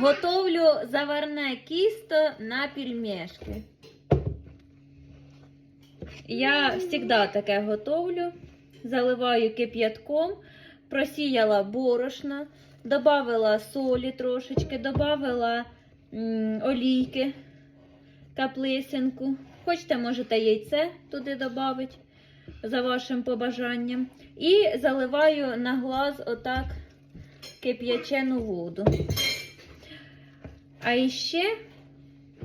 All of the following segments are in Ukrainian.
Готовлю заварне кісто на пельмешки. Я завжди таке готовлю. Заливаю кип'ятком, просіяла борошна, додавила солі трошечки, додавила олійки, каплисинку. Хочете, можете яйце туди додати за вашим побажанням. І заливаю на глаз отак кип'ячену воду. А іще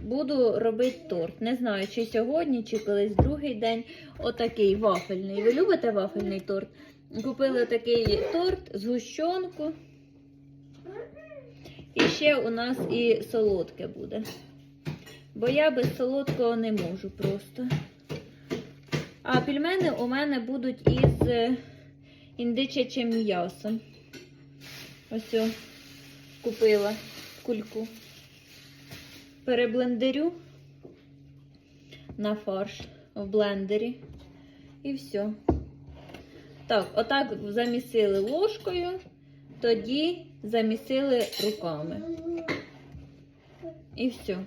буду робити торт. Не знаю, чи сьогодні, чи колись другий день. Отакий вафельний. Ви любите вафельний торт? Купили такий торт, згущенку. І ще у нас і солодке буде. Бо я без солодкого не можу просто. А пельмени у мене будуть із е, індичачим м'ясом. Ось купила кульку. Переблендерю на фарш в блендері. І все. Так, отак замісили ложкою, тоді замісили руками. І все.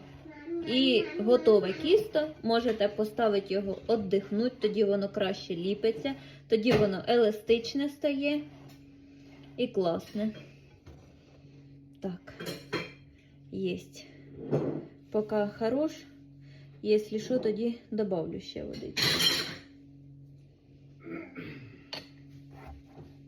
І готове кісто. Можете поставити його віддихнути, тоді воно краще ліпиться, тоді воно еластичне стає і класне. Так, єсть. Поки хорош. Якщо що, тоді добавлю ще водички.